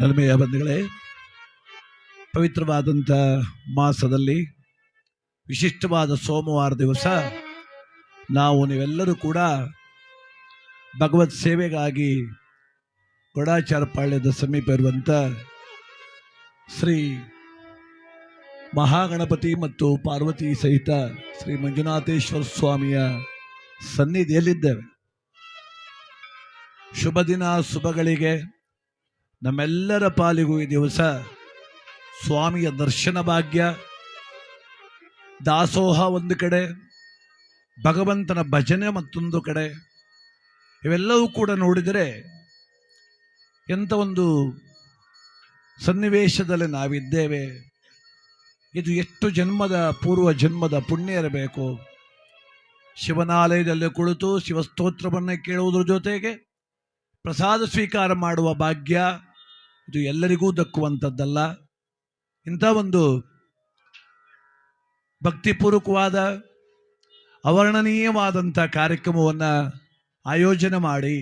ನಲ್ಮೆಯ ಬಂಧುಗಳೇ, ಪವಿತ್ರವಾದಂಥ ಮಾಸದಲ್ಲಿ ವಿಶಿಷ್ಟವಾದ ಸೋಮವಾರ ದಿವಸ ನಾವು ನೀವೆಲ್ಲರೂ ಕೂಡ ಭಗವತ್ ಸೇವೆಗಾಗಿ ಪಾಳ್ಯದ ಸಮೀಪ ಇರುವಂಥ ಶ್ರೀ ಮಹಾಗಣಪತಿ ಮತ್ತು ಪಾರ್ವತಿ ಸಹಿತ ಶ್ರೀ ಮಂಜುನಾಥೇಶ್ವರ ಸ್ವಾಮಿಯ ಸನ್ನಿಧಿಯಲ್ಲಿದ್ದೇವೆ. ಶುಭ ದಿನ, ಶುಭಗಳಿಗೆ ನಮ್ಮೆಲ್ಲರ ಪಾಲಿಗೂ ಈ ದಿವಸ ಸ್ವಾಮಿಯ ದರ್ಶನ ಭಾಗ್ಯ. ದಾಸೋಹ ಒಂದು ಕಡೆ, ಭಗವಂತನ ಭಜನೆ ಮತ್ತೊಂದು ಕಡೆ. ಇವೆಲ್ಲವೂ ಕೂಡ ನೋಡಿದರೆ ಎಂಥ ಒಂದು ಸನ್ನಿವೇಶದಲ್ಲಿ ನಾವಿದ್ದೇವೆ. ಇದು ಎಷ್ಟು ಜನ್ಮದ ಪೂರ್ವ ಜನ್ಮದ ಪುಣ್ಯ ಇರಬೇಕು. ಶಿವನಾಲಯದಲ್ಲಿ ಕುಳಿತು ಶಿವಸ್ತೋತ್ರವನ್ನು ಕೇಳುವುದರ ಜೊತೆಗೆ ಪ್ರಸಾದ ಸ್ವೀಕಾರ ಮಾಡುವ ಭಾಗ್ಯ. ಇದು ಎಲ್ಲರಿಗೂ ದಕ್ಕುವಂಥದ್ದಲ್ಲ. ಇಂಥ ಒಂದು ಭಕ್ತಿಪೂರ್ವಕವಾದ, ಅವರ್ಣನೀಯವಾದಂಥ ಕಾರ್ಯಕ್ರಮವನ್ನು ಆಯೋಜನೆ ಮಾಡಿ,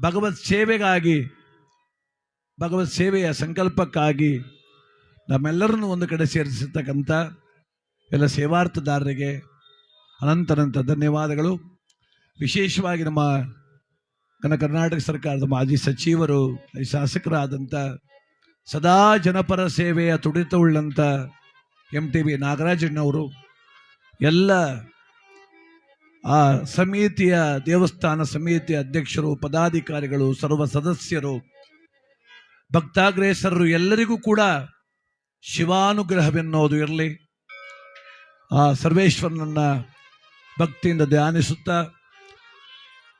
ಭಗವತ್ ಸೇವೆಗಾಗಿ, ಭಗವತ್ ಸೇವೆಯ ಸಂಕಲ್ಪಕ್ಕಾಗಿ ನಮ್ಮೆಲ್ಲರನ್ನು ಒಂದು ಕಡೆ ಸೇರಿಸಿರ್ತಕ್ಕಂಥ ಎಲ್ಲ ಸೇವಾರ್ಥದಾರರಿಗೆ ಅನಂತನಂತ ಧನ್ಯವಾದಗಳು. ವಿಶೇಷವಾಗಿ ನಮ್ಮ ಕರ್ನಾಟಕ ಸರ್ಕಾರದ ಮಾಜಿ ಸಚಿವರು ಶಾಸಕರಾದಂಥ ಸದಾ ಜನಪರ ಸೇವೆಯ ತುಡಿತವುಳ್ಳಂಥ ಎಂ ಟಿ ಬಿ ನಾಗರಾಜಣ್ಣವರು ಎಲ್ಲ ಆ ಸಮಿತಿಯ, ದೇವಸ್ಥಾನ ಸಮಿತಿಯ ಅಧ್ಯಕ್ಷರು, ಪದಾಧಿಕಾರಿಗಳು, ಸರ್ವ ಸದಸ್ಯರು, ಭಕ್ತಾಗ್ರೇಸರರು ಎಲ್ಲರಿಗೂ ಕೂಡ ಶಿವಾನುಗ್ರಹವೆನ್ನೋದು ಇರಲಿ. ಆ ಸರ್ವೇಶ್ವರನನ್ನ ಭಕ್ತಿಯಿಂದ ಧ್ಯಾನಿಸುತ್ತಾ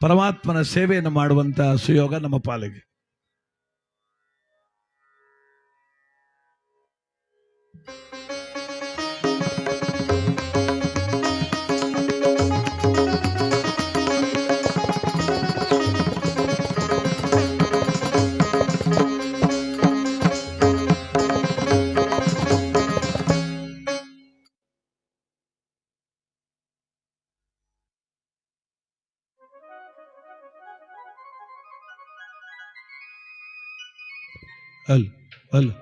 ಪರಮಾತ್ಮನ ಸೇವೆಯನ್ನು ಮಾಡುವಂತಹ ಸುಯೋಗ ನಮ್ಮ ಪಾಲಿಗೆ. قال قال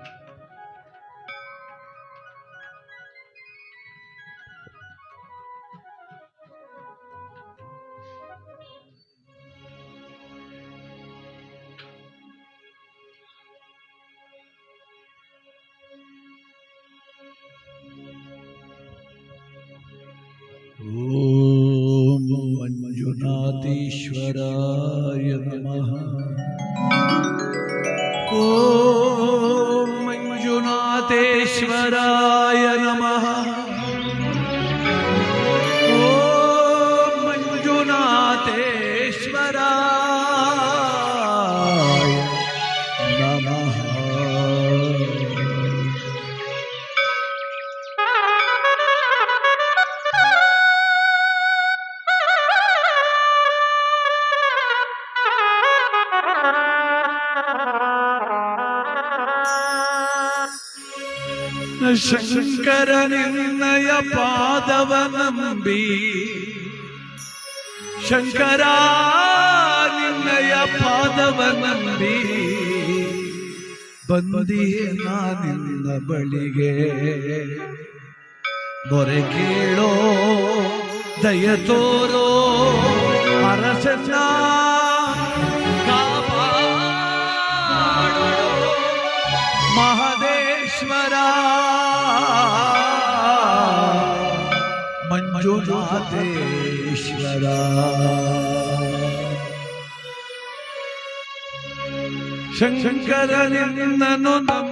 ॐ मञ्जुनाथीश्वराय ಶಂಕರ ನಿನ್ನಯ ಪಾದವ ನಂಬಿ. ಶಂಕರ ನಿನ್ನಯ ಪಾದವ ನಂಬಿ. ಬಂದಿಯೇ ನಾ ನಿನ್ನ ಬಳಿಗೆ. ಮೊರೆ ಕೇಳೋ, ದಯ ತೋರೋ, ಅರಸನ ಮಂಜುನಾಥೇಶ್ವರ ಶಂಕರ ನಿನ್ನನ್ನು ನಂಬಿ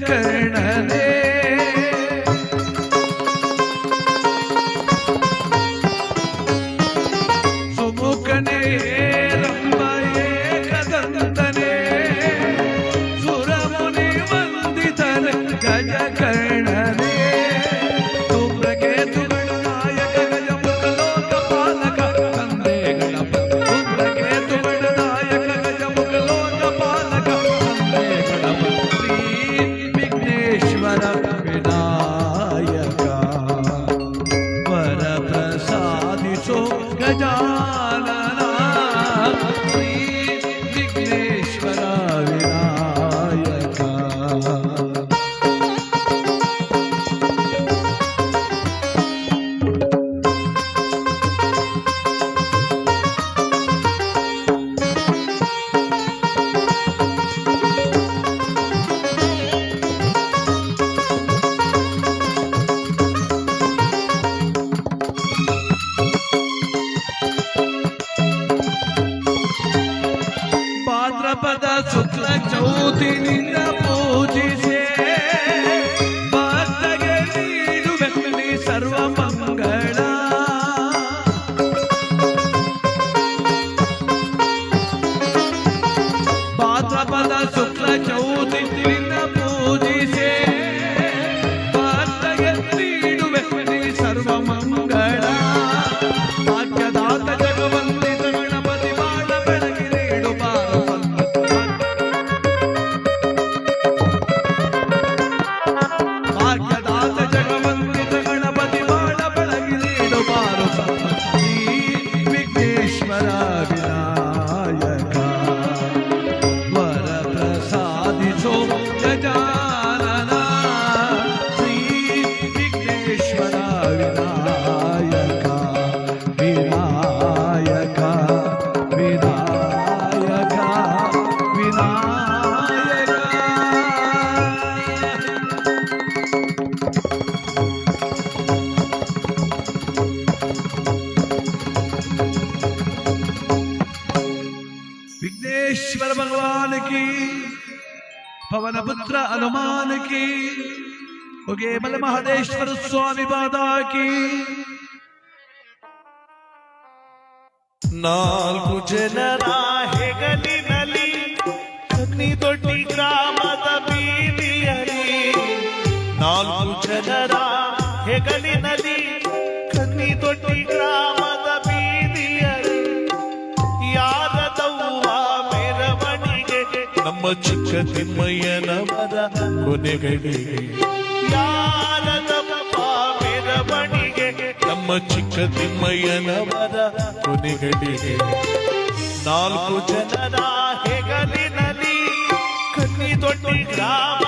கணனே सिद्धेश्वर भगवान की, पवन पुत्र हनुमान की उगे बल महादेश्वर स्वामी बाधा की। नाल कुछ नरा गली नली नी तो टिकरा मत पीली हरी। नाल कुछ नरा गली नली नी तो टिकरा ಚಿಕ್ಕ ತಿಮ್ಮಯ್ಯನವರ ಕೊನೆಗಳಿಗೆ ಯಾರದವ್ವ ಮೆರವಣಿಗೆ ನಮ್ಮ ಚಿಕ್ಕ ತಿಮ್ಮಯ್ಯನವರ ಕೊನೆಗಳಿಗೆ ನಾಲ್ಕು ಜನರ ಹೆಗಲಿನಲ್ಲಿ ಕಣ್ಣಿ ದೊಡ್ಡ ಗ್ರಾಮದ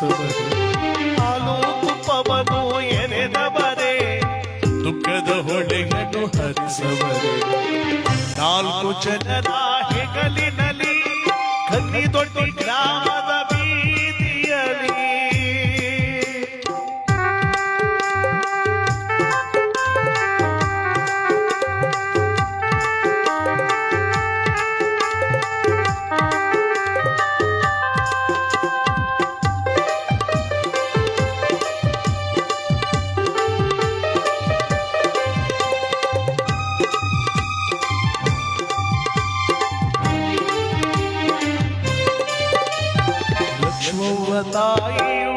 ಹರಿಸವರೇ ಹಾಲು ದುಃಖದ ಹೊಳೆಯನ್ನು ಹರಿಸುವರು. ನಾಲ್ಕು ಜನರ ಹೆಗಲಿನಲ್ಲಿ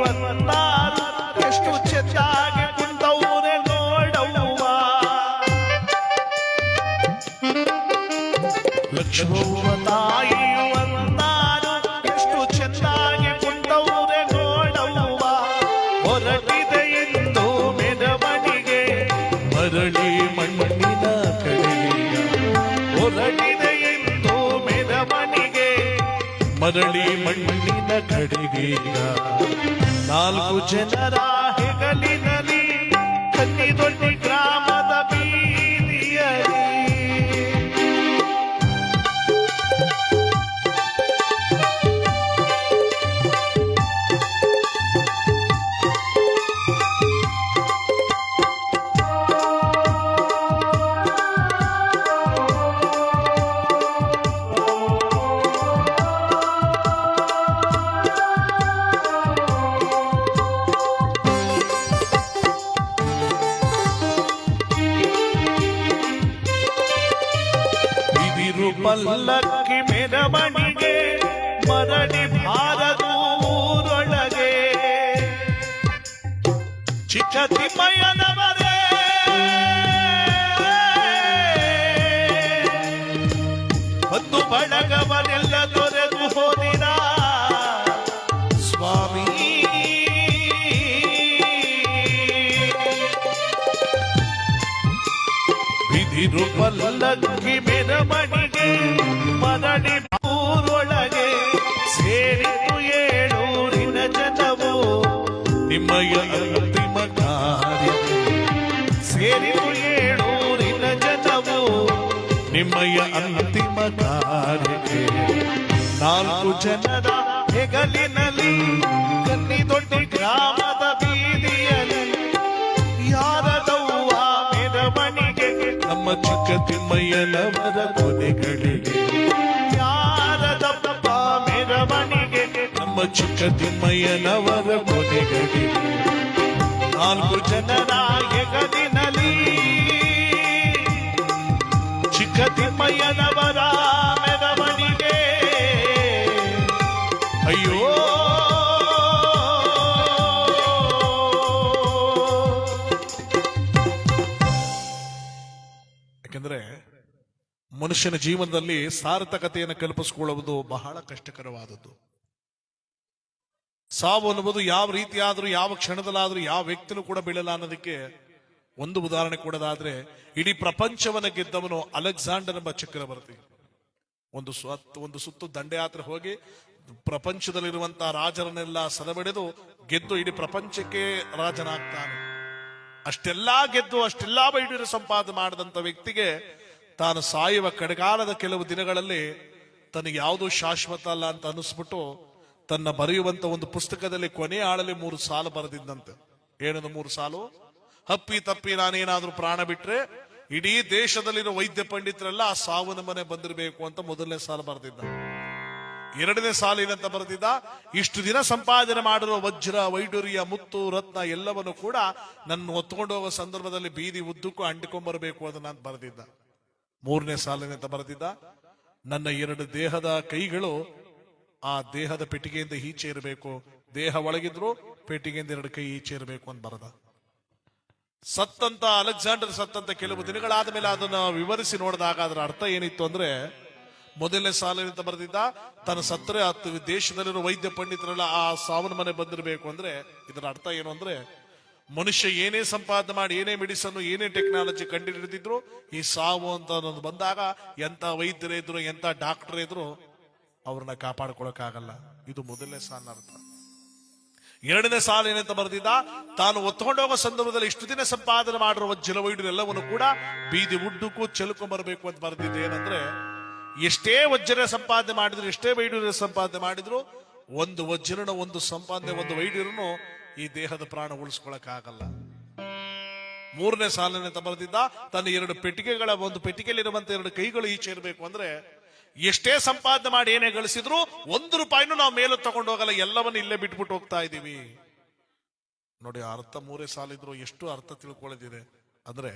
ಒಂದಾರು ಎಷ್ಟು ಚೆನ್ನಾಗಿ ಕುಂತವ್ರೆ ನೋಡವ್ವ. ಲಕ್ಷ್ಮವ್ವ ತಾಯಿ ಒಂದಾರು ಎಷ್ಟು ಚೆನ್ನಾಗಿ ಕುಂತವ್ರೆ ನೋಡವ್ವ. ಹೊರಟಿದೆ ಎಂದು ಮೆರವಣಿಗೆ. ಮರಳಿ ಮಣ್ಣಿನ ಕಡೆಯ. ಹೊರಟಿದೆ ಎಂದು ಮೆರವಣಿಗೆ. ಮರಳಿ ಮಣ್ಣಿನ ಕಡೆಗೀಗ ನಾಲ್ಕು ಜನರ ಹೆಗಲಿನಲ್ಲಿ ಮಣಿಗೆ ಮರಳಿ ಭಾರತೂರೊಳಗೆ ಚಿಕ್ಕತಿಮ್ಮಯ್ಯನವರೇ! ಒಂದು ಬಳಗವನೆಲ್ಲ ತೊರೆದು ಹೋದಿರ? ಸ್ವಾಮಿ! ವಿಧಿ ರೂಪಲ್ಲಕ್ಕಿ ಮೆರಮಣಿ ಸೇರಿತು ಏಳೂರಿನ ಜನವೋ, ನಿಮ್ಮಯ ಅಂತಿಮ ಕಾರ್ಯ ಸೇರಿತು ಏಳೂರಿನ ಜನವೋ, ನಿಮ್ಮಯ ಅಂತಿಮ ಕಾರ್ಯಕ್ಕೆ ನಾಲ್ಕು ಜನರ ಹೆಗಲಿನಲ್ಲಿ ಕನ್ನಿದೊಡ್ಡಿ ಗ್ರಾಮದ ಬೀದಿಯಲ್ಲಿ, ಯಾರದವ್ವ ಮೆರವಣಿಗೆ, ನಮ್ಮ ಚಿಕ್ಕ ತಿಮ್ಮಯ್ಯನವರ ಕೊನೆಗಳಿಗೆ ಚಿಕ್ಕ ತಿಮ್ಮಯ್ಯನವರ ಕೊನೆಗಡಿ. ನಾಲ್ಕು ಜನರ ಎಗದಿನಲಿ. ಚಿಕ್ಕ ತಿಮ್ಮಯ್ಯನವರ ಮೆರವಣಿಗೆ. ಅಯ್ಯೋ. ಯಾಕೆಂದ್ರೆ ಮನುಷ್ಯನ ಜೀವನದಲ್ಲಿ ಸಾರ್ಥಕತೆಯನ್ನು ಕಲ್ಪಿಸಿಕೊಳ್ಳುವುದು ಬಹಳ ಕಷ್ಟಕರವಾದದ್ದು. ಸಾವು ಅನ್ನುವುದು ಯಾವ ರೀತಿಯಾದರೂ, ಯಾವ ಕ್ಷಣದಲ್ಲಾದರೂ, ಯಾವ ವ್ಯಕ್ತಿನೂ ಕೂಡ ಬೀಳಲ್ಲ ಅನ್ನೋದಕ್ಕೆ ಒಂದು ಉದಾಹರಣೆ ಕೊಡೋದಾದ್ರೆ, ಇಡೀ ಪ್ರಪಂಚವನ್ನ ಗೆದ್ದವನು ಅಲೆಕ್ಸಾಂಡರ್ ಎಂಬ ಚಕ್ರವರ್ತಿ. ಒಂದು ಸ್ವತ್ ಒಂದು ಸುತ್ತು ದಂಡಯಾತ್ರೆ ಹೋಗಿ ಪ್ರಪಂಚದಲ್ಲಿರುವಂತಹ ರಾಜರನ್ನೆಲ್ಲ ಸದಬಡಿದು ಗೆದ್ದು ಇಡೀ ಪ್ರಪಂಚಕ್ಕೆ ರಾಜನಾಗ್ತಾನೆ. ಅಷ್ಟೆಲ್ಲಾ ಗೆದ್ದು, ಅಷ್ಟೆಲ್ಲಾ ವೈದ್ಯರು ಸಂಪಾದನೆ ಮಾಡಿದಂತ ವ್ಯಕ್ತಿಗೆ ತಾನು ಸಾಯುವ ಕಡೆಗಾಲದ ಕೆಲವು ದಿನಗಳಲ್ಲಿ ತನಗೆ ಯಾವುದೂ ಶಾಶ್ವತ ಅಲ್ಲ ಅಂತ ಅನಿಸ್ಬಿಟ್ಟು ತನ್ನ ಬರೆಯುವಂತ ಒಂದು ಪುಸ್ತಕದಲ್ಲಿ ಕೊನೆ ಆಳಲ್ಲಿ ಮೂರು ಸಾಲು ಬರೆದಿದ್ದಂತೆ. ಏನದು ಮೂರು ಸಾಲು? ಹಪ್ಪಿ ತಪ್ಪಿ ನಾನೇನಾದ್ರೂ ಪ್ರಾಣ ಬಿಟ್ರೆ ಇಡೀ ದೇಶದಲ್ಲಿರೋ ವೈದ್ಯ ಪಂಡಿತರೆಲ್ಲ ಆ ಸಾವನ ಮನೆ ಬಂದಿರಬೇಕು ಅಂತ ಮೊದಲನೇ ಸಾಲು ಬರೆದಿದ್ದ. ಎರಡನೇ ಸಾಲಿನಂತ ಬರೆದಿದ್ದ? ಇಷ್ಟು ದಿನ ಸಂಪಾದನೆ ಮಾಡಿರುವ ವಜ್ರ ವೈಡೂರ್ಯ ಮುತ್ತು, ರತ್ನ ಎಲ್ಲವನ್ನು ಕೂಡ ನನ್ನ ಹೊತ್ಕೊಂಡು ಹೋಗುವ ಸಂದರ್ಭದಲ್ಲಿ ಬೀದಿ ಉದ್ದಕ್ಕೂ ಅಂಟಿಕೊಂಡ್ಬರ್ಬೇಕು ಅಂತ ಬರೆದಿದ್ದ. ಮೂರನೇ ಸಾಲಿನಂತ ಬರೆದಿದ್ದ? ನನ್ನ ಎರಡು ದೇಹದ ಕೈಗಳು ಆ ದೇಹದ ಪೆಟ್ಟಿಗೆಯಿಂದ ಈಚೆ ಇರಬೇಕು. ದೇಹ ಒಳಗಿದ್ರು ಪೆಟ್ಟಿಗೆಯಿಂದ ಎರಡು ಕೈ ಈಚೆ ಇರಬೇಕು ಅಂತ ಬರದ. ಸತ್ತಂತ, ಅಲೆಕ್ಸಾಂಡರ್ ಸತ್ತಂತ ಕೆಲವು ದಿನಗಳಾದ ಮೇಲೆ ಅದನ್ನ ವಿವರಿಸಿ ನೋಡಿದಾಗ ಅದರ ಅರ್ಥ ಏನಿತ್ತು ಅಂದ್ರೆ, ಮೊದಲನೇ ಸಾಲಿನಿಂದ ಬರೆದಿದ್ದ, ತನ್ನ ಸತ್ತರೆ ಹತ್ತು ದೇಶದಲ್ಲಿರೋ ವೈದ್ಯ ಪಂಡಿತರೆಲ್ಲ ಆ ಸಾವನ ಮನೆ ಬಂದಿರಬೇಕು ಅಂದ್ರೆ, ಇದರ ಅರ್ಥ ಏನು ಅಂದ್ರೆ, ಮನುಷ್ಯ ಏನೇ ಸಂಪಾದನೆ ಮಾಡಿ, ಏನೇ ಮೆಡಿಸನ್ ಏನೇ ಟೆಕ್ನಾಲಜಿ ಕಂಡುಹಿಡಿದಿದ್ರು ಈ ಸಾವು ಅಂತ ಅನ್ನೋದು ಬಂದಾಗ ಎಂತ ವೈದ್ಯರೇ ಇದ್ರು ಎಂತ ಡಾಕ್ಟರ್ ಇದ್ರು ಅವ್ರನ್ನ ಕಾಪಾಡ್ಕೊಳಕ್ಕಾಗಲ್ಲ ಇದು ಮೊದಲನೇ ಸಾಲಿನ ಅರ್ಥ. ಎರಡನೇ ಸಾಲ ಏನಂತ ಬರೆದಿದ್ದ? ತಾನು ಒತ್ಕೊಂಡೋಗೋ ಸಂದರ್ಭದಲ್ಲಿ ಇಷ್ಟು ದಿನ ಸಂಪಾದನೆ ಮಾಡಿರುವ ವಜ್ರವೈಡ್ರು ಎಲ್ಲವನ್ನು ಕೂಡ ಬೀದಿ ಉಡ್ಡಕ್ಕೂ ಚೆಲುಕೊ ಬರಬೇಕು ಅಂತ ಬರೆದಿದ್ದೆ ಏನಂದ್ರೆ, ಎಷ್ಟೇ ವಜ್ರ ಸಂಪಾದನೆ ಮಾಡಿದ್ರು, ಎಷ್ಟೇ ವೈಡೂರ್ಯ ಸಂಪಾದನೆ ಮಾಡಿದ್ರು, ಒಂದು ವಜ್ರನ, ಒಂದು ಸಂಪಾದನೆ, ಒಂದು ವೈಡೂರ್ಯನು ಈ ದೇಹದ ಪ್ರಾಣ ಉಳಿಸ್ಕೊಳಕ್ ಆಗಲ್ಲ ಮೂರನೇ ಸಾಲನೆ ಬರೆದಿದ್ದ? ತನ್ನ ಎರಡು ಪೆಟ್ಟಿಗೆಗಳ, ಒಂದು ಪೆಟ್ಟಿಗೆಯಲ್ಲಿರುವಂತ ಎರಡು ಕೈಗಳು ಈಚೆ ಇರಬೇಕು ಅಂದ್ರೆ ಎಷ್ಟೇ ಸಂಪಾದನೆ ಮಾಡಿ ಏನೇ ಗಳಿಸಿದ್ರು ಒಂದು ರೂಪಾಯಿನೂ ನಾವು ಮೇಲೆ ತಗೊಂಡು ಹೋಗಲ್ಲ, ಎಲ್ಲವನ್ನು ಇಲ್ಲೇ ಬಿಟ್ಬಿಟ್ಟು ಹೋಗ್ತಾ ಇದ್ದೀವಿ. ನೋಡಿ, ಅರ್ಥ ಮೂರೇ ಸಾಲಿದ್ರು ಎಷ್ಟು ಅರ್ಥ ತಿಳ್ಕೊಳ್ಳೋದಿದೆ. ಅಂದ್ರೆ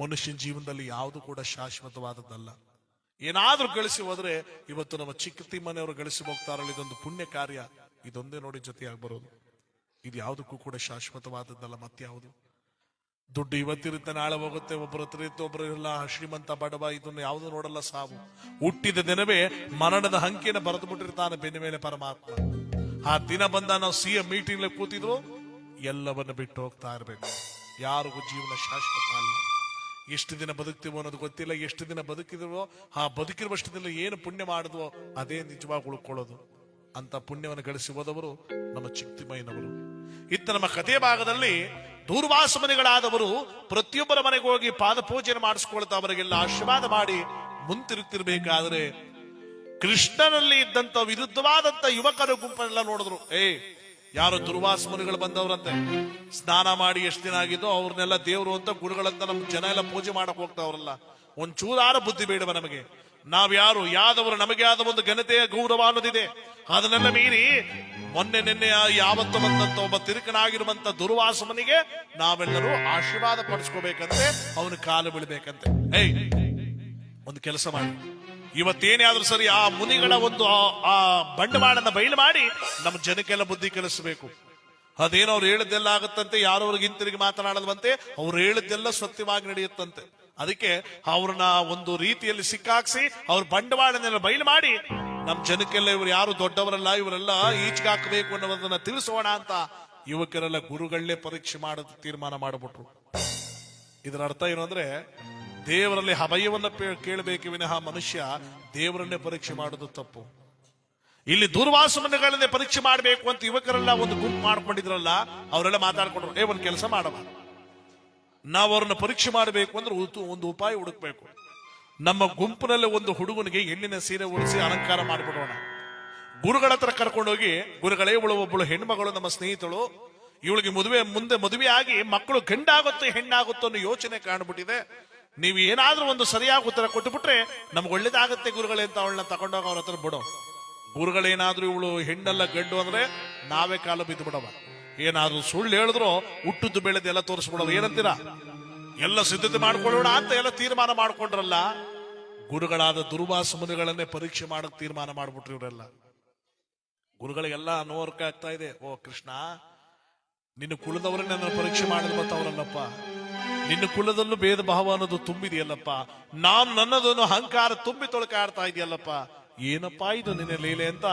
ಮನುಷ್ಯನ ಜೀವನದಲ್ಲಿ ಯಾವುದು ಕೂಡ ಶಾಶ್ವತವಾದದ್ದಲ್ಲ. ಏನಾದ್ರೂ ಗಳಿಸಿ ಹೋದ್ರೆ ಇವತ್ತು ನಮ್ಮ ಚಿಕ್ಕ ತಿಮ್ಮನೆಯವರು ಗಳಿಸಿ ಹೋಗ್ತಾರಲ್ಲ, ಇದೊಂದು ಪುಣ್ಯ ಕಾರ್ಯ. ಇದೊಂದೇ ನೋಡಿ ಜೊತೆಯಾಗಿ ಬರೋದು. ಇದು ಯಾವುದಕ್ಕೂ ಕೂಡ ಶಾಶ್ವತವಾದದ್ದಲ್ಲ ಮತ್ಯಾವುದು ದುಡ್ಡು ಇವತ್ತಿರುತ್ತೆ, ನಾಳೆ ಹೋಗುತ್ತೆ ಒಬ್ಬರ ಹತ್ರ ಇತ್ತು ಒಬ್ಬರು ಇಲ್ಲ ಶ್ರೀಮಂತ ಬಡವ, ಇದನ್ನು ಯಾವುದು ನೋಡಲ್ಲ ಸಾವು. ಹುಟ್ಟಿದ ದಿನವೇ ಮರಣದ ಹಂಕಿನ ಬರೆದು ಬಿಟ್ಟಿರ್ತಾನೆ ಬೆನ್ನ ಮೇಲೆ ಪರಮಾತ್ಮ. ಆ ದಿನ ಬಂದ ನಾವು ಸಿ ಎಂ ಮೀಟಿಂಗ್ ಕೂತಿದ್ರು, ಎಲ್ಲವನ್ನು ಬಿಟ್ಟು ಹೋಗ್ತಾ ಇರಬೇಕು. ಯಾರಿಗೂ ಜೀವನ ಶಾಶ್ವತ ಅಲ್ಲ. ಎಷ್ಟು ದಿನ ಬದುಕ್ತೀವೋ ಅನ್ನೋದು ಗೊತ್ತಿಲ್ಲ, ಎಷ್ಟು ದಿನ ಬದುಕಿದ್ರೋ ಆ ಬದುಕಿರುವಷ್ಟು ದಿನ ಏನು ಪುಣ್ಯ ಮಾಡಿದ್ವೋ, ಅದೇ ನಿಜವಾಗಿ ಉಳ್ಕೊಳ್ಳೋದು. ಅಂತ ಪುಣ್ಯವನ್ನು ಗಳಿಸಿ ಹೋದವರು ನಮ್ಮ ಚಿಕ್ತಿಮಯ್ಯನವರು ಇತ್ತ ನಮ್ಮ ಕಥೆ ಭಾಗದಲ್ಲಿ ದೂರ್ವಾಸ ಮನೆಗಳಾದವರು ಪ್ರತಿಯೊಬ್ಬರ ಮನೆಗೆ ಹೋಗಿ ಪಾದ ಪೂಜೆಯನ್ನು ಮಾಡಿಸ್ಕೊಳ್ತಾ ಅವರಿಗೆಲ್ಲ ಆಶೀರ್ವಾದ ಮಾಡಿ ಮುಂತಿರುತ್ತಿರ್ಬೇಕಾದ್ರೆ ಕೃಷ್ಣನಲ್ಲಿ ಇದ್ದಂತ ವಿರುದ್ಧವಾದಂತ ಯುವಕರ ಗುಂಪನ್ನೆಲ್ಲ ನೋಡಿದ್ರು, ಏ, ಯಾರು ದುರ್ವಾಸ ಮುನಿಗಳು ಬಂದವರಂತೆ. ಸ್ನಾನ ಮಾಡಿ ಎಷ್ಟು ದಿನ ಆಗಿದ್ದೋ ಅವ್ರನ್ನೆಲ್ಲ ದೇವರು ಅಂತ ಗುರುಗಳಂತ ನಮ್ ಜನ ಎಲ್ಲ ಪೂಜೆ ಮಾಡಕ್ ಹೋಗ್ತಾವ್ರಲ್ಲ. ಒಂಚೂರಾರ ಬುದ್ಧಿ ಬೇಡವ ನಮಗೆ. ನಾವ್ಯಾರು ಯಾದವರು ನಮಗೆ ಆದ ಒಂದು ಘನತೆಯ ಗೌರವ ಅನ್ನೋದಿದೆ. ಅದನ್ನೆಲ್ಲ ಮೀರಿ ಮೊನ್ನೆ, ನಿನ್ನೆ ಯಾವತ್ತು ಬಂದಂತ ಒಬ್ಬ ತಿರುಕನಾಗಿರುವಂತ ದುರ್ವಾಸಮನಿಗೆ ನಾವೆಲ್ಲರೂ ಆಶೀರ್ವಾದ ಪಡಿಸ್ಕೋಬೇಕಂತೆ, ಅವನು ಕಾಲು ಬೀಳ್ಬೇಕಂತೆ. ಏಯ್, ಒಂದು ಕೆಲಸ ಮಾಡಿ. ಇವತ್ತೇನೇ ಆದ್ರೂ ಸರಿ ಆ ಮುನಿಗಳ ಒಂದು ಆ- ಬಂಡವಾಳನ ಬಯಲು ಮಾಡಿ ನಮ್ಮ ಜನಕ್ಕೆಲ್ಲ ಬುದ್ಧಿ ಕಲಿಸಬೇಕು. ಅದೇನೋ ಅವ್ರು ಹೇಳಿದ್ದೆಲ್ಲ ಆಗುತ್ತಂತೆ, ಯಾರು ಅವ್ರಿಗೆ ಹಿಂತಿರುಗಿ ಮಾತನಾಡಲ್ವಂತೆ, ಅವ್ರು ಹೇಳಿದ್ದೆಲ್ಲ ಸತ್ಯವಾಗಿ ನಡೆಯುತ್ತಂತೆ. ಅದಕ್ಕೆ ಅವ್ರನ್ನ ಒಂದು ರೀತಿಯಲ್ಲಿ ಸಿಕ್ಕಾಕ್ಸಿ ಅವ್ರ ಬಂಡವಾಳನೆಲ್ಲ ಬಯಲು ಮಾಡಿ ನಮ್ಮ ಜನಕ್ಕೆಲ್ಲ ಇವ್ರು ಯಾರು ದೊಡ್ಡವರಲ್ಲ, ಇವರೆಲ್ಲ ಈಚೆಗೆ ಹಾಕಬೇಕು ಅನ್ನೋದನ್ನ ತಿಳಿಸೋಣ ಅಂತ ಯುವಕರೆಲ್ಲ ಗುರುಗಳನ್ನೇ ಪರೀಕ್ಷೆ ಮಾಡೋದು ತೀರ್ಮಾನ ಮಾಡಿಬಿಟ್ರು. ಇದರ ಅರ್ಥ ಏನು ಅಂದ್ರೆ, ದೇವರಲ್ಲಿ ಅಭಯವನ್ನ ಕೇಳಬೇಕು ವಿನಃ ಮನುಷ್ಯ ದೇವರನ್ನೇ ಪರೀಕ್ಷೆ ಮಾಡೋದು ತಪ್ಪು. ಇಲ್ಲಿ ದುರ್ವಾಸಮನೆಗಳನ್ನೇ ಪರೀಕ್ಷೆ ಮಾಡಬೇಕು ಅಂತ ಯುವಕರೆಲ್ಲ ಒಂದು ಗುಂಪು ಮಾಡ್ಕೊಂಡಿದ್ರಲ್ಲ, ಅವರೆಲ್ಲ ಮಾತಾಡ್ಕೊಂಡ್ರು, ಏ, ಒಂದು ಕೆಲಸ ಮಾಡವ ನಾವು ಅವ್ರನ್ನ ಪರೀಕ್ಷೆ ಮಾಡಬೇಕು ಅಂದ್ರೆ ಒಂದು ಉಪಾಯ ಹುಡುಕ್ಬೇಕು. ನಮ್ಮ ಗುಂಪಿನಲ್ಲಿ ಒಂದು ಹುಡುಗನಿಗೆ ಹೆಣ್ಣಿನ ಸೀರೆ ಉಳಿಸಿ ಅಲಂಕಾರ ಮಾಡಿಬಿಡೋಣ. ಗುರುಗಳ ಹತ್ರ ಕರ್ಕೊಂಡೋಗಿ, ಗುರುಗಳೇ, ಇವಳು ಒಬ್ಬಳು ಹೆಣ್ಮಗಳು, ನಮ್ಮ ಸ್ನೇಹಿತಳು, ಇವಳಿಗೆ ಮದುವೆ ಮುಂದೆ ಮದುವೆ ಆಗಿ ಮಕ್ಕಳು ಗಂಡಾಗುತ್ತೋ ಹೆಣ್ಣಾಗುತ್ತೋ ಅನ್ನೋ ಯೋಚನೆ ಕಾಣ್ಬಿಟ್ಟಿದೆ. ನೀವು ಏನಾದ್ರೂ ಒಂದು ಸರಿಯಾಗಿ ಉತ್ತರ ಕೊಟ್ಟುಬಿಟ್ರೆ ನಮ್ಗೆ ಒಳ್ಳೇದಾಗುತ್ತೆ ಗುರುಗಳೇ ಅಂತ ಅವಳನ್ನ ತಗೊಂಡೋಗ ಅವ್ರ ಹತ್ರ ಬಿಡೋ. ಗುರುಗಳೇನಾದ್ರೂ ಇವಳು ಹೆಣ್ಣಲ್ಲ ಗಂಡು ಅಂದ್ರೆ ನಾವೇ ಕಾಲು ಬಿದ್ದು ಬಿಡವ ಏನಾದ್ರೂ ಸುಳ್ಳು ಹೇಳಿದ್ರು ಹುಟ್ಟದ್ದು ಬೆಳೆದೆಲ್ಲ ತೋರಿಸ್ಬಿಡೋದು. ಏನಂತೀರಾ? ಎಲ್ಲ ಸಿದ್ಧತೆ ಮಾಡ್ಕೊಳ್ಳೋಣ ಅಂತ ಎಲ್ಲ ತೀರ್ಮಾನ ಮಾಡ್ಕೊಂಡ್ರಲ್ಲ? ಗುರುಗಳಾದ ದುರ್ವಾಸ ಮುನಿಗಳನ್ನೇ ಪರೀಕ್ಷೆ ಮಾಡಕ್ ತೀರ್ಮಾನ ಮಾಡ್ಬಿಟ್ರು ಇವರೆಲ್ಲ. ಗುರುಗಳಿಗೆಲ್ಲ ಅನೋರ್ಕ ಆಗ್ತಾ ಇದೆ. ಓ ಕೃಷ್ಣ, ನಿನ್ನ ಕುಲದವರನ್ನ ಪರೀಕ್ಷೆ ಮಾಡಿದ್ ಮತ್ತವರಲ್ಲಪ್ಪ ನಿನ್ನ ಕುಲದಲ್ಲೂ ಭೇದ ಭಾವ ಅನ್ನೋದು ತುಂಬಿದೆಯಲ್ಲಪ್ಪ. ನಾನು ನನ್ನದನ್ನು ಅಹಂಕಾರ ತುಂಬಿ ತೊಳಕಾಡ್ತಾ ಇದೆಯಲ್ಲಪ್ಪ. ಏನಪ್ಪಾ ಇದು ನಿನ್ನ ಲೀಲೆ ಅಂತ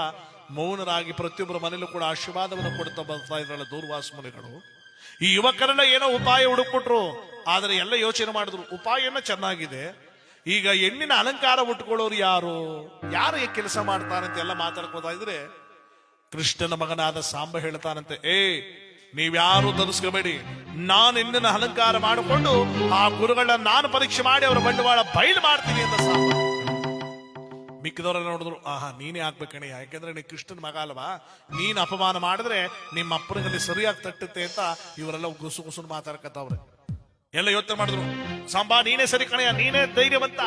ಮೌನರಾಗಿ ಪ್ರತಿಯೊಬ್ಬರ ಮನೇಲೂ ಕೂಡ ಆಶೀರ್ವಾದವನ್ನು ಕೊಡ್ತಾ ಬರ್ತಾ ಇದ್ರಲ್ಲ ದೂರ್ವಾಸ ಮನೆಗಳು. ಈ ಯುವಕರೆಲ್ಲ ಏನೋ ಉಪಾಯ ಹುಡುಕ್ಬಿಟ್ರು. ಆದರೆ ಎಲ್ಲ ಯೋಚನೆ ಮಾಡಿದ್ರು, ಉಪಾಯನ ಚೆನ್ನಾಗಿದೆ. ಈಗ ಹೆಣ್ಣಿನ ಅಲಂಕಾರ ಉಟ್ಕೊಳ್ಳೋರು ಯಾರು? ಯಾರು ಈ ಕೆಲಸ ಮಾಡ್ತಾರಂತ ಎಲ್ಲ ಮಾತಾಡ್ಕೋತಾ ಇದ್ರೆ, ಕೃಷ್ಣನ ಮಗನಾದ ಸಾಂಬ ಹೇಳ್ತಾನಂತೆ, ಏ, ನೀವ್ಯಾರು ಧರಿಸ್ಕೋಬೇಡಿ ನಾನು ಹೆಣ್ಣಿನ ಅಲಂಕಾರ ಮಾಡಿಕೊಂಡು ಆ ಗುರುಗಳನ್ನ ನಾನು ಪರೀಕ್ಷೆ ಮಾಡಿ ಅವರ ಬಂಡವಾಳ ಬಯಲು ಮಾಡ್ತೀನಿ ಅಂತ ಸಾಂಬ. ಮಿಕ್ಕಿದವರೆಲ್ಲ ನೋಡಿದ್ರು, ಆಹಾ, ನೀನೇ ಆಗ್ಬೇಕಣೆ, ಯಾಕೆಂದ್ರೆ ನೀ ಕೃಷ್ಣನ ಮಗ ಅಲ್ವಾ? ನೀನ್ ಅಪಮಾನ ಮಾಡಿದ್ರೆ ನಿಮ್ಮ ಅಪ್ಪನಿಗೆ ಸರಿಯಾಗಿ ತಟ್ಟುತ್ತೆ ಅಂತ ಇವರೆಲ್ಲ ಗುಸು ಗುಸುನ್ ಮಾತಾಡ್ಕತ್ತವ್ರೆ. ಎಲ್ಲ ಯೋಚನೆ ಮಾಡಿದ್ರು, ಸಾಂಬಾ, ನೀನೇ ಸರಿ ಕಣಯ್ಯ ನೀನೇ ಧೈರ್ಯವಂತ.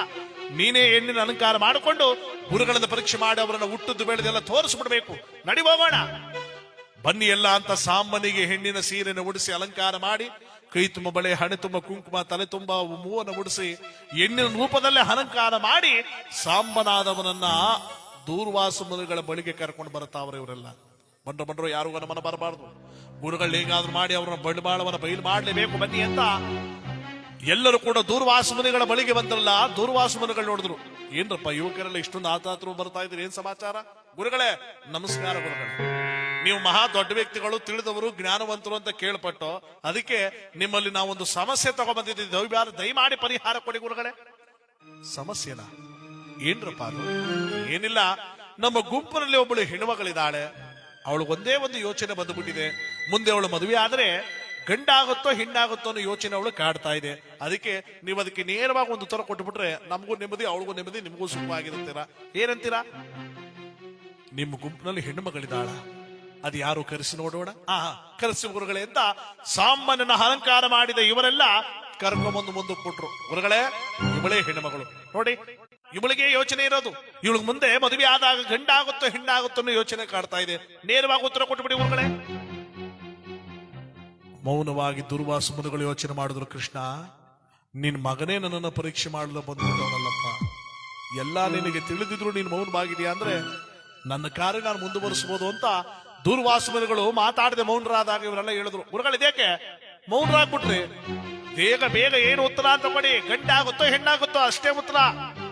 ನೀನೇ ಹೆಣ್ಣಿನ ಅಲಂಕಾರ ಮಾಡಿಕೊಂಡು ಗುರುಗಳಿಂದ ಪರೀಕ್ಷೆ ಮಾಡಿ ಅವರನ್ನ ಹುಟ್ಟದ್ದು ಬೆಳೆದೆಲ್ಲ ತೋರಿಸ್ಬಿಡ್ಬೇಕು. ನಡಿ ಹೋಗೋಣ. ಬನ್ನಿ ಎಲ್ಲ ಅಂತ ಸಾಂಬನಿಗೆ ಹೆಣ್ಣಿನ ಸೀರೆಯನ್ನು ಉಡಿಸಿ ಅಲಂಕಾರ ಮಾಡಿ ಕೈ ತುಂಬ ಬಳೆ, ಹಣೆ ತುಂಬ ಕುಂಕುಮ, ತಲೆ ತುಂಬ ಮೂವನ್ನು ಉಡಿಸಿ ಹೆಣ್ಣಿನ ರೂಪದಲ್ಲೇ ಅಲಂಕಾರ ಮಾಡಿ ಸಾಂಬನಾದವನನ್ನ ದೂರ್ವಾಸ ಮುನಿಗಳ ಬಳಿಗೆ ಕರ್ಕೊಂಡು ಬರ್ತಾವ್ರೆ ಇವರೆಲ್ಲ. ಬಂಡ್ರು ಬಂಡ್ರು ಯಾರು ಮನ ಬರಬಾರ್ದು. ಗುರುಗಳು ಹೇಗಾದ್ರೂ ಮಾಡಿ ಅವ್ರನ್ನ ಬಳಿಬಾಳವನ್ನ ಬಯಲು ಮಾಡಲೇಬೇಕು, ಬನ್ನಿ ಅಂತ. ಎಲ್ಲರೂ ಕೂಡ ದೂರ್ವಾಸ ಮುನಿಗಳ ಬಳಿಗೆ ಬಂದ್ರಲ್ಲ, ದೂರ್ವಾಸ ಮುನಿಗಳು ನೋಡಿದ್ರು. ಏನ್ರಪ್ಪ, ಯುವಕರೆಲ್ಲ ಇಷ್ಟೊಂದು ಆತಾತ್ರು ಬರ್ತಾ ಇದ್ರೆ ಏನ್ ಸಮಾಚಾರ? ಗುರುಗಳೇ ನಮಸ್ಕಾರ ಗುರುಗಳೇ ನೀವು ಮಹಾ ದೊಡ್ಡ ವ್ಯಕ್ತಿಗಳು, ತಿಳಿದವರು, ಜ್ಞಾನವಂತರು ಅಂತ ಕೇಳ್ಪಟ್ಟು ಅದಕ್ಕೆ ನಿಮ್ಮಲ್ಲಿ ನಾವೊಂದು ಸಮಸ್ಯೆ ತಗೊಂಡ್ಬಂದಿದ್ದೀವಿ ದಯಮಾಡ ದಯಮಾಡಿ ಪರಿಹಾರ ಕೊಡಿ ಗುರುಗಳೇ. ಸಮಸ್ಯೆನ? ಏನ್ರಪ್ಪ ಅದು? ಏನಿಲ್ಲ. ನಮ್ಮ ಗುಂಪಿನಲ್ಲಿ ಒಬ್ಬಳು ಹೆಣ್ಮಗಳಿದ್ದಾಳೆ ಅವಳು ಒಂದೇ ಒಂದು ಯೋಚನೆ ಬಂದುಬಿಟ್ಟಿದೆ. ಮುಂದೆ ಅವಳು ಮದುವೆ ಆದರೆ ಗಂಡಾಗುತ್ತೋ ಹಿಂಡಾಗುತ್ತೋ ಅನ್ನೋ ಯೋಚನೆ ಅವಳು ಕಾಡ್ತಾ ಇದೆ. ಅದಕ್ಕೆ ನೀವು ಅದಕ್ಕೆ ನೇರವಾಗಿ ಒಂದು ಉತ್ತರ ಕೊಟ್ಟುಬಿಟ್ರೆ ನಮಗೂ ನೆಮ್ಮದಿ, ಅವಳಿಗೂ ನೆಮ್ಮದಿ, ನಿಮಗೂ ಸುಖವಾಗಿರುತ್ತೀರಾ? ಏನಂತೀರಾ? ನಿಮ್ಮ ಗುಂಪಿನಲ್ಲಿ ಹೆಣ್ಣು ಮಗಳಿದ್ದಾಳ. ಅದು ಯಾರು ಕರೆಸಿ ನೋಡೋಣ? ಆ, ಕರೆಸಿ ಗುರುಗಳೇ ಅಂತ ಸಾಮಾನ್ಯನ ಅಲಂಕಾರ ಮಾಡಿದ ಇವರೆಲ್ಲ ಕರ್ಕೊಂಬಂದು ಮುಂದೆ ಕೊಟ್ರು. ಗುರುಗಳೇ, ಇವಳೇ ಹೆಣ್ಣುಮಗಳು ನೋಡಿ, ಇವಳಿಗೆ ಯೋಚನೆ ಇರೋದು. ಇವಳಿಗೆ ಮುಂದೆ ಮದುವೆ ಆದಾಗ ಗಂಡಾಗುತ್ತೋ ಹೆಣ್ಣಾಗುತ್ತೋ ಯೋಚನೆ ಕಾಡ್ತಾ ಇದೆ. ನೇರವಾಗಿ ಉತ್ತರ ಕೊಟ್ಟುಬಿಡಿ ಗುರುಗಳೇ. ಮೌನವಾಗಿ ದುರ್ವಾಸ ಮುನುಗಳು ಯೋಚನೆ ಮಾಡಿದ್ರು, ಕೃಷ್ಣ, ನಿನ್ ಮಗನೇ ನನ್ನನ್ನು ಪರೀಕ್ಷೆ ಮಾಡಲು ಬಂದ್ಬಿಟ್ಟವನಲ್ಲಪ್ಪ. ಎಲ್ಲ ನಿನಗೆ ತಿಳಿದಿದ್ರು ನೀನು ಮೌನವಾಗಿದೆಯಾ ಅಂದ್ರೆ ನನ್ನ ಕಾರ್ಯ ನಾನು ಮುಂದುವರಿಸಬಹುದು ಅಂತ ದುರ್ವಾಸಮನಿಗಳು ಮಾತಾಡದೆ ಮೌನರಾದಾಗ ಇವರೆಲ್ಲ ಹೇಳಿದ್ರು. ಗುರುಗಳು ಇದೇಕೆ ಮೌನರಾಗ್ಬಿಟ್ರಿ ಬೇಗ ಬೇಗ ಏನು ಉತ್ತರ ಅಂತ ಮಾಡಿ ಗಂಡ ಆಗುತ್ತೋ ಹೆಣ್ಣಾಗುತ್ತೋ ಅಷ್ಟೇ ಉತ್ತರ.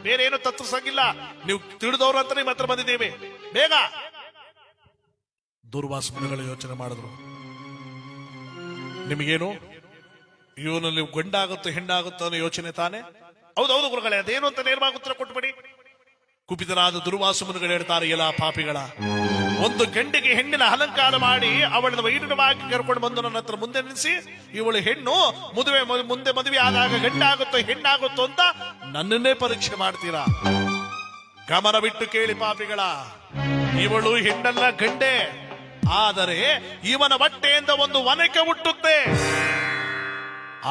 ಬೇರೆ ಏನು ತತ್ವಸಂಗಿಲ್ಲ ನೀವು ತಿಳಿದವರು ಅಂತ ನಿಮ್ಮ ಹತ್ರ ಬಂದಿದ್ದೀವಿ. ಬೇಗ. ದುರ್ವಾಸಮನಿಗಳು ಯೋಚನೆ ಮಾಡಿದ್ರು. ನಿಮಗೇನು? ಇವನಲ್ಲಿ ಗಂಡಾಗುತ್ತೋ ಹೆಣ್ಣಾಗುತ್ತೋ ಅನ್ನೋ ಯೋಚನೆ ತಾನೆ? ಹೌದೌದು ಗುರುಗಳೇ, ಅದೇನು ಅಂತ ನೇರವಾಗಿ ಉತ್ತರ ಕೊಟ್ಬಿಡಿ. ಕುಪಿತರಾದ ದುರ್ವಾಸಮನುಗಳು ಹೇಳ್ತಾರೆ ಎಲ್ಲ ಪಾಪಿಗಳ. ಒಂದು ಗಂಡಿಗೆ ಹೆಣ್ಣಿನ ಅಲಂಕಾರ ಮಾಡಿ ಅವಳನ್ನು ವೈರವಾಗಿ ಕರ್ಕೊಂಡು ಬಂದು ನನ್ನ ಹತ್ರ ಮುಂದೆ ನಿಲ್ಲಿಸಿ, ಇವಳು ಹೆಣ್ಣು, ಮದುವೆ ಮುಂದೆ ಮದುವೆ ಆದಾಗ ಗಂಡಾಗುತ್ತೋ ಹೆಣ್ಣಾಗುತ್ತೋ ಅಂತ ನನ್ನನ್ನೇ ಪರೀಕ್ಷೆ ಮಾಡ್ತೀರಾ? ಗಮನ ಬಿಟ್ಟು ಕೇಳಿ ಪಾಪಿಗಳ. ಇವಳು ಹೆಣ್ಣಲ್ಲ ಗಂಡೆ, ಆದರೆ ಇವನ ಬಟ್ಟೆಯಿಂದ ಒಂದು ವನಕೆ ಹುಟ್ಟುತ್ತೆ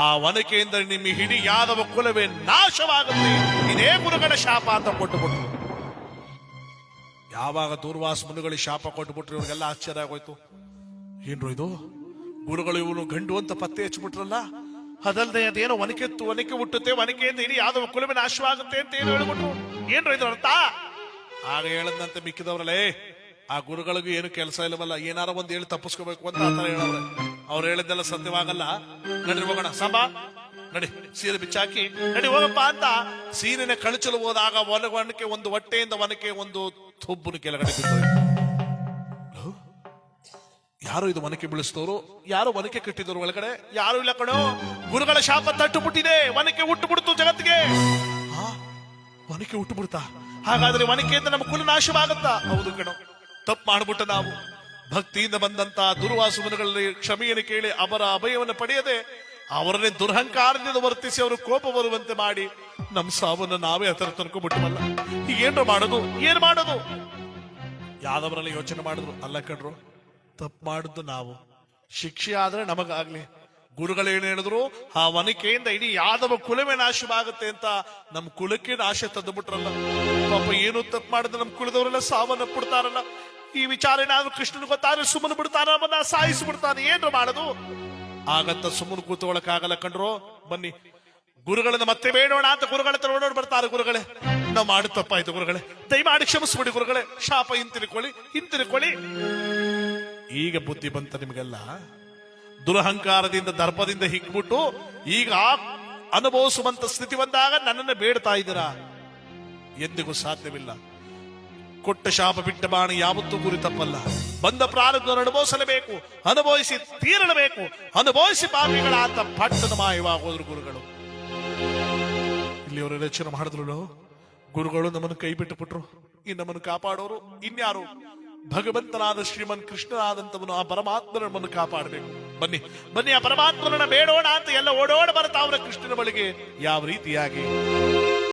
ಆ ವನಕೆಯಿಂದ ನಿಮ್ಮ ಹಿಡಿ ಯಾದವ ಕುಲವೇ ನಾಶವಾಗುತ್ತೆ. ಇದೇ ಗುರುಗಳ ಶಾಪ ಅಂತ ಕೊಟ್ಟುಬಿಟ್ರು. ಯಾವಾಗ ದೂರ್ವಾಸ ಮುನಿಗಳಿಗೆ ಶಾಪ ಕೊಟ್ಬಿಟ್ರು ಇವ್ರಿಗೆಲ್ಲ ಆಶ್ಚರ್ಯ ಆಗೋಯ್ತು. ಏನ್ರು ಇದು? ಗುರುಗಳು ಇವನು ಗಂಡು ಅಂತ ಪತ್ತೆ ಹಚ್ಚಿಬಿಟ್ರಲ್ಲ? ಅದಲ್ಲದೆ ಅದೇನೋ ಒನಕೆತ್ತು, ಒನಕೆ ಹುಟ್ಟುತ್ತೆ ಒನಕೆಯಿಂದ ಇಡೀ ಯಾವ್ದೋ ಕುಲುಮೆ ನಾಶವಾಗುತ್ತೆ ಅಂತ ಏನು ಹೇಳ್ಬಿಟ್ರು? ಏನ್ರು ಇದು ಅರ್ಥ? ಆಗ ಹೇಳದಂತೆ ಮಿಕ್ಕಿದವ್ರಲ್ಲೇ, ಆ ಗುರುಗಳಿಗೂ ಏನು ಕೆಲಸ ಇಲ್ಲವಲ್ಲ, ಏನಾರ ಒಂದು ಹೇಳಿ ತಪ್ಪಿಸ್ಕೋಬೇಕು ಅಂತ ಆತರ ಹೇಳವ್ರೆ. ಅವ್ರು ಹೇಳಿದ್ದೆಲ್ಲ ಸತ್ಯವಾಗಲ್ಲ. ನಡ್ರಿ ಹೋಗೋಣ, ಸಾಂಬಾ. ನಡಿ, ಸೀರೆ ಬಿಚ್ಚಾಕಿ. ನಡಿ, ಹೋಗಪ್ಪ ಅಂತ ಸೀರೆನ ಕಳಚಲು ಹೋದಾಗ ಒನ ಒನಕೆ, ಒಂದು ಹೊಟ್ಟೆಯಿಂದ ಒನಕೆ, ಒಂದು ತುಬ್ಬು ಕೆಳಗಡೆ ಯಾರು ಇದು ಒನಕೆ ಬೀಳಿಸ್ತೋರು ಯಾರು ಒನಕೆ ಕಟ್ಟಿದವರು ಒಳಗಡೆ? ಯಾರು ಇಲ್ಲ ಕಣೋ? ಗುರುಗಳ ಶಾಪ ತಟ್ಟು ಬಿಟ್ಟಿದೆ ಒನಕೆ ಹುಟ್ಟು ಬಿಡ್ತು ಜಗತ್ತಿಗೆ. ವನಕ್ಕೆ ಹುಟ್ಟು ಬಿಡ್ತಾ ಹಾಗಾದ್ರೆ ಒನಕೆಯಿಂದ ನಮ್ಮ ಕುಲ ನಾಶವಾಗುತ್ತಾ? ಹೌದು ಕಣೋ. ತಪ್ಪು ಮಾಡ್ಬಿಟ್ಟ ನಾವು. ಭಕ್ತಿಯಿಂದ ಬಂದಂತ ದುರ್ವಾಸುಮನಗಳಲ್ಲಿ ಕ್ಷಮೆಯನ್ನು ಕೇಳಿ ಅವರ ಅಭಯವನ್ನು ಪಡೆಯದೆ ಅವರನ್ನೇ ದುರಹಂಕಾರದಿಂದ ವರ್ತಿಸಿ ಅವರು ಕೋಪ ಬರುವಂತೆ ಮಾಡಿ ನಮ್ಮ ಸಾವನ್ನು ನಾವೇ ಹತ್ರ ತನ್ಕೊಂಡ್ಬಿಟ್ಟವಲ್ಲ ಈಗ ಏನ್ರ ಮಾಡೋದು, ಏನ್ ಮಾಡೋದು? ಯಾದವರಲ್ಲಿ ಯೋಚನೆ ಮಾಡಿದ್ರು, ಅಲ್ಲ ಕಣ್ರು, ತಪ್ಪು ಮಾಡಿದ್ದು ನಾವು. ಶಿಕ್ಷೆ ಆದ್ರೆ ನಮಗಾಗ್ಲಿ. ಗುರುಗಳು ಏನು ಹೇಳಿದ್ರು, ಆ ವನಿಕೆಯಿಂದ ಇಡೀ ಯಾದವ ಕುಲವೇ ನಾಶವಾಗುತ್ತೆ ಅಂತ ನಮ್ಮ ಕುಲಕ್ಕೆ ನಾಶ ತಂದು ಬಿಟ್ರಲ್ಲ ಪಾಪ ಏನು ತಪ್ಪು ಮಾಡಿದ್ರೆ ನಮ್ಮ ಕುಲದವರೆಲ್ಲ ಸಾವನ್ನಪ್ಪಿಡ್ತಾರಲ್ಲ ಈ ವಿಚಾರ ಏನಾದ್ರು ಕೃಷ್ಣನ್ ಗೊತ್ತಾದ್ರೆ ಸುಮ್ಮನೆ ಬಿಡ್ತಾರ ನಮ್ಮನ್ನ ಸಾಯಿಸಿ ಬಿಡ್ತಾನೆ ಏನ್ರ ಮಾಡೋದು? ಆಗಂತ ಸುಮ್ಮನೆ ಕೂತ್ಕೊಳೋಕ್ಕಾಗಲ್ಲ ಕಣ್ರೋ. ಬನ್ನಿ. ಗುರುಗಳನ್ನ ಮತ್ತೆ ಬೇಡೋಣ ಅಂತ ಗುರುಗಳ ಹತ್ರ ಓಡೋಡ್ ಬರ್ತಾರೆ ಗುರುಗಳೇ. ನಾವು ಮಾಡಿ ತಪ್ಪಾಯ್ತು ಗುರುಗಳೇ. ದಯಮಾಡಿ ಕ್ಷಮಿಸ್ಬಿಡಿ ಗುರುಗಳೇ. ಶಾಪ ಹಿಂತಿರುಕೊಳ್ಳಿ, ಹಿಂತಿರ್ಕೊಳ್ಳಿ. ಈಗ ಬುದ್ಧಿ ಬಂತ ನಿಮಗೆಲ್ಲ. ದುರಹಂಕಾರದಿಂದ, ದರ್ಪದಿಂದ ಹಿಗ್ಬಿಟ್ಟು ಈಗ ಅನುಭವಿಸುವಂತ ಸ್ಥಿತಿ ಬಂದಾಗ ನನ್ನನ್ನು ಬೇಡ್ತಾ ಇದ್ದೀರಾ? ಎಂದಿಗೂ ಸಾಧ್ಯವಿಲ್ಲ. ಕೊಟ್ಟ ಶಾಪ ಬಿಟ್ಟ ಬಾಣಿ ಯಾವತ್ತೂ ಗುರಿ ತಪ್ಪಲ್ಲ. ಬಂದ ಪ್ರಾರಬ್ಧ ಅನುಭವಿಸಲೇಬೇಕು, ಅನುಭವಿಸಿ ತೀರಲಬೇಕು, ಅನುಭವಿಸಿ ಪಾಪಿಗಳಾತ ಪಟ್ಟದ ಮಾಯವಾಗೋದ್ರು ಗುರುಗಳು. ಇಲ್ಲಿ ಅವರು ರಚನೆ ಮಾಡಿದ್ರು ಗುರುಗಳು ನಮ್ಮನ್ನು ಕೈ ಬಿಟ್ಟು ಬಿಟ್ರು ಈ ನಮ್ಮನ್ನು ಕಾಪಾಡೋರು ಇನ್ಯಾರು? ಭಗವಂತನಾದ ಶ್ರೀಮನ್ ಕೃಷ್ಣನಾದಂತವನು ಆ ಪರಮಾತ್ಮನ ನಮ್ಮನ್ನು ಕಾಪಾಡಬೇಕು. ಬನ್ನಿ ಬನ್ನಿ, ಆ ಪರಮಾತ್ಮನ ಬೇಡೋಣ ಅಂತ ಎಲ್ಲ ಓಡೋಡ ಬರ್ತಾವ್ರ ಕೃಷ್ಣನ ಬಳಿಗೆ. ಯಾವ ರೀತಿಯಾಗಿ?